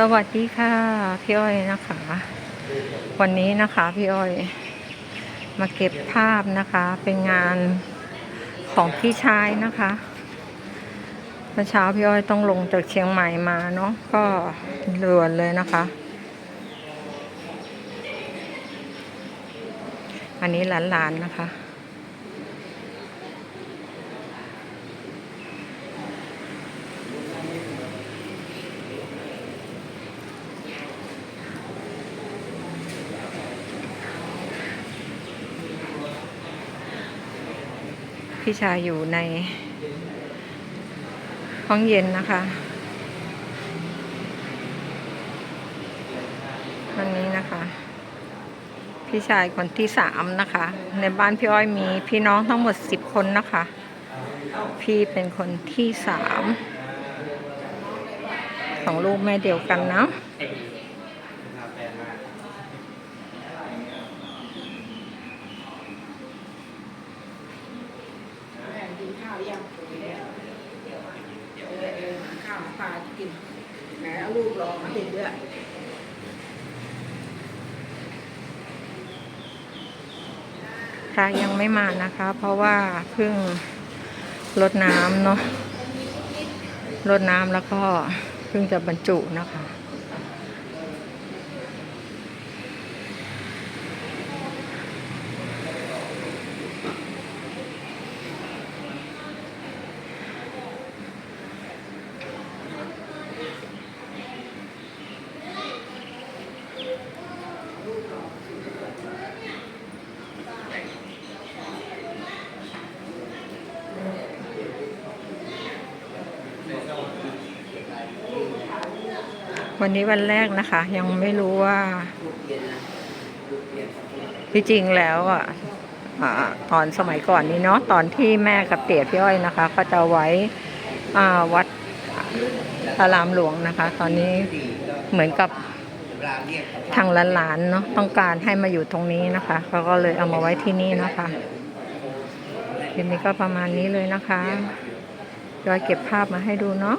สวัสดีค่ะ พี่อ้อยนะคะ วันนี้นะคะพี่อ้อย มาเก็บภาพนะคะ เป็นงานของพี่ชายนะคะเมื่อเช้าพี่อ้อยต้องลงจากเชียงใหม่มาเนาะก็เรือนเลยนะคะ อันนี้หลานๆนะคะ พี่ชายอยู่ในห้องเย็นนะคะ วันนี้นะคะ พี่ชายคนที่สามนะคะ ในบ้านพี่อ้อยมีพี่น้องทั้งหมดสิบคนนะคะ พี่เป็นคนที่สามของลูกแม่เดียวกันเนาะ แม่กินข้าวยังเออเออหาข้าวหาปลากินไหนเอาลูกรอมาติดด้วยพระยังไม่มานะคะ เพราะว่าเพิ่งรดน้ำเนาะรดน้ำแล้วก็เพิ่งจะบรรจุนะคะ วันนี้วันแรกนะคะ ยังไม่รู้ว่าที่จริงแล้วอะตอนสมัยก่อนนี้เนาะตอนที่แม่กับเตี๋ยพี่อ้อยนะคะ ก็จะไว้อวัดพระรามหลวงนะคะ ตอนนี้เหมือนกับทางหลานๆเนาะต้องการให้มาอยู่ตรงนี้นะคะเขาก็เลยเอามาไว้ที่นี่นะคะคลิปนี้ก็ประมาณนี้เลยนะคะย้อยเก็บภาพมาให้ดูเนาะ